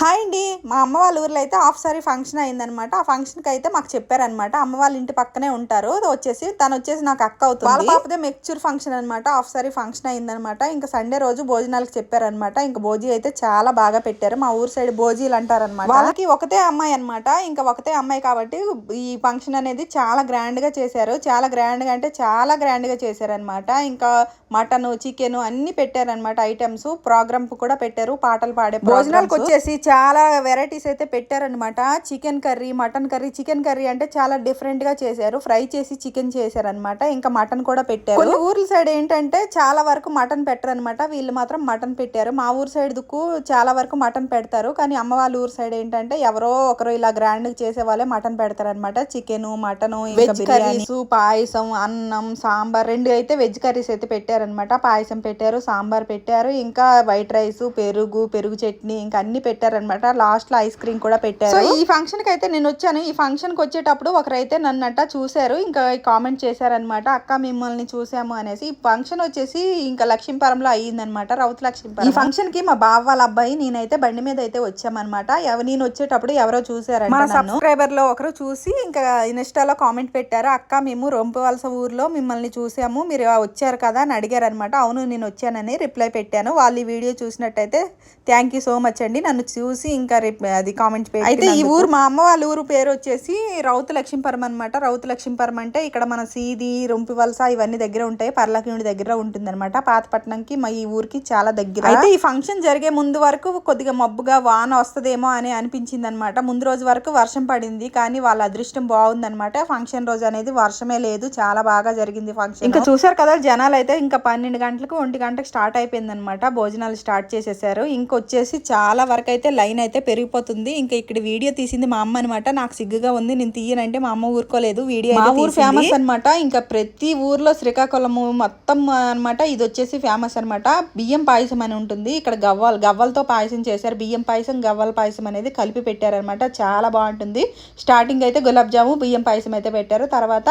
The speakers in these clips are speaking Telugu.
హాయ్ అండి. మా అమ్మ వాళ్ళ ఊర్లో అయితే హాఫ్ సారీ ఫంక్షన్ అయిందనమాట. ఆ ఫంక్షన్కి అయితే మాకు చెప్పారనమాట. అమ్మ వాళ్ళ ఇంటి పక్కనే ఉంటారు. వచ్చేసి తను వచ్చేసి నాకు అక్క అవుతుంది. వాళ్ళ పాపదే మెక్చూర్ ఫంక్షన్ అనమాట. హాఫ్ సారీ ఫంక్షన్ అయిందనమాట. ఇంకా సండే రోజు భోజనాలకు చెప్పారనమాట. ఇంకా భోజీ అయితే చాలా బాగా పెట్టారు. మా ఊరు సైడ్ భోజీలు అంటారనమాట. వాళ్ళకి ఒకతే అమ్మాయి అనమాట. ఇంకా ఒకతే అమ్మాయి కాబట్టి ఈ ఫంక్షన్ అనేది చాలా గ్రాండ్గా చేశారు. చాలా గ్రాండ్గా అంటే చాలా గ్రాండ్గా చేశారనమాట. ఇంకా మటన్ చికెన్ అన్ని పెట్టారనమాట. ఐటమ్స్ ప్రోగ్రామ్ కూడా పెట్టారు. పాటలు పాడే భోజనాలకు వచ్చేసి చాలా వెరైటీస్ అయితే పెట్టారనమాట chicken curry mutton curry chicken curry అంటే చాలా డిఫరెంట్గా చేశారు. ఫ్రై చేసి చికెన్ చేశారనమాట ఇంకా మటన్ కూడా పెట్టారు. కొన్ని ఊర్ల సైడ్ ఏంటంటే చాలా వరకు మటన్ పెట్టరనమాట వీళ్ళు మాత్రం మటన్ పెట్టారు. మా ఊరు సైడ్ దుక్కు చాలా వరకు మటన్ పెడతారు. కానీ అమ్మ వాళ్ళ ఊరు సైడ్ ఏంటంటే ఎవరో ఒకరు ఇలా గ్రాండ్ చేసే వాళ్ళే మటన్ పెడతారనమాట chicken mutton veg curries payasam అన్నం సాంబార్ రెండు అయితే వెజ్ కర్రీస్ అయితే పెట్టారనమాట పాయసం పెట్టారు సాంబార్ పెట్టారు. ఇంకా వైట్ రైస్ పెరుగు పెరుగు చట్నీ ఇంకా అన్ని పెట్టారనమాట. లాస్ట్లో ఐస్ క్రీమ్ కూడా పెట్టారు. సో ఈ ఫంక్షన్కి అయితే నేను వచ్చాను. ఈ ఫంక్షన్కి వచ్చేటప్పుడు ఒకరైతే నన్నట చూశారు. ఇంకా కామెంట్ చేశారనమాట. అక్క మిమ్మల్ని చూసాము అనేసి. ఈ ఫంక్షన్ వచ్చేసి ఇంకా లక్ష్మీపురంలో అయ్యిందనమాట. రౌత్ లక్ష్మీపురం. ఈ ఫంక్షన్కి మా బావ వాళ్ళ అబ్బాయి నేనైతే బండి మీద అయితే వచ్చామన్నమాట ఎవ- నేను వచ్చేటప్పుడు ఎవరో చూసారంట మన సబ్స్క్రైబర్లో ఒకరు చూసి ఇంకా ఇన్స్టాలో కామెంట్ పెట్టారు. అక్క మేము రొంపవలస ఊర్లో మిమ్మల్ని చూసాము మీరు వచ్చారు కదా అని అడిగారు అనమాట అవును నేను వచ్చానని రిప్లై పెట్టాను. వాళ్ళు ఈ వీడియో చూసినట్టయితే థ్యాంక్ యూ సో మచ్ అండి. నన్ను చూసి ఇంకా రిప్- అది కామెంట్ అయితే ఈ ఊరు మా అమ్మ వాళ్ళ ఊరు పేరు వచ్చేసి రౌతు లక్ష్మీపురం అనమాట రౌతు లక్ష్మీపురం అంటే ఇక్కడ మన సీది రొంపి వలస ఇవన్నీ దగ్గర ఉంటాయి. పర్లకిండి దగ్గర ఉంటుంది అనమాట పాతపట్నంకి మా ఈ ఊరికి చాలా దగ్గర. అయితే ఈ ఫంక్షన్ జరిగే ముందు వరకు కొద్దిగా మబ్బుగా వాన వస్తదేమో అని అనిపించింది అనమాట ముందు రోజు వరకు వర్షం పడింది కానీ వాళ్ళ అదృష్టం బాగుందన్నమాట. ఫంక్షన్ రోజు అనేది వర్షమే లేదు చాలా బాగా జరిగింది ఫంక్షన్ ఇంకా చూసారు కదా జనాలు అయితే ఇంకా పన్నెండు గంటలకు ఒంటి గంటకు స్టార్ట్ అయిపోయింది అనమాట భోజనాలు స్టార్ట్ చేసేసారు. ఇంకొచ్చేసి చాలా వరకు అయితే లైన్ అయితే పెరిగిపోతుంది. ఇంకా ఇక్కడ వీడియో తీసింది మా అమ్మ అనమాట నాకు సిగ్గుగా ఉంది. నేను తీయనంటే మా అమ్మ ఊరుకోలేదు. వీడియో మా ఊరు ఫేమస్ అనమాట ఇంకా ప్రతి ఊర్లో శ్రీకాకుళము మొత్తం అన్నమాట ఇది వచ్చేసి ఫేమస్ అన్నమాట. బియ్యం పాయసం అని ఉంటుంది. ఇక్కడ గవ్వలు గవ్వలతో పాయసం చేశారు. బియ్యం పాయసం గవ్వల పాయసం అనేది కలిపి పెట్టారనమాట చాలా బాగుంటుంది. స్టార్టింగ్ అయితే గులాబ్ జాము బియ్యం పాయసం అయితే పెట్టారు. తర్వాత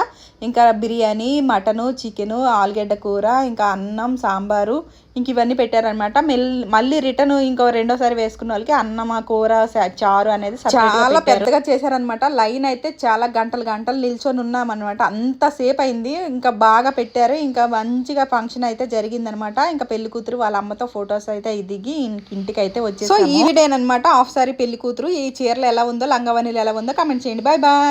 ఇంకా బిర్యానీ మటను చికెను ఆలుగడ్డ కూర ఇంకా అన్నం సాంబారు ఇంక ఇవన్నీ పెట్టారనమాట మళ్ళీ రిటర్న్ ఇంకో రెండోసారి వేసుకున్న వాళ్ళకి అన్నం ఆ కూర చారు అనేది చాలా పెద్దగా చేశారనమాట లైన్ అయితే చాలా గంటలు గంటలు నిల్చొని ఉన్నామన్నమాట. అంత సేపు అయింది ఇంకా బాగా పెట్టారు. ఇంకా మంచిగా ఫంక్షన్ అయితే జరిగిందనమాట ఇంకా పెళ్ళి కూతురు వాళ్ళ అమ్మతో ఫొటోస్ అయితే దిగి ఇంటికి అయితే వచ్చేసి సో ఈ వీడియో అనమాట హాఫ్ సారీ పెళ్ళి కూతురు. ఈ చీరలు ఎలా ఉందో లంగవనీలు ఎలా ఉందో కమెంట్ చేయండి. Bye bye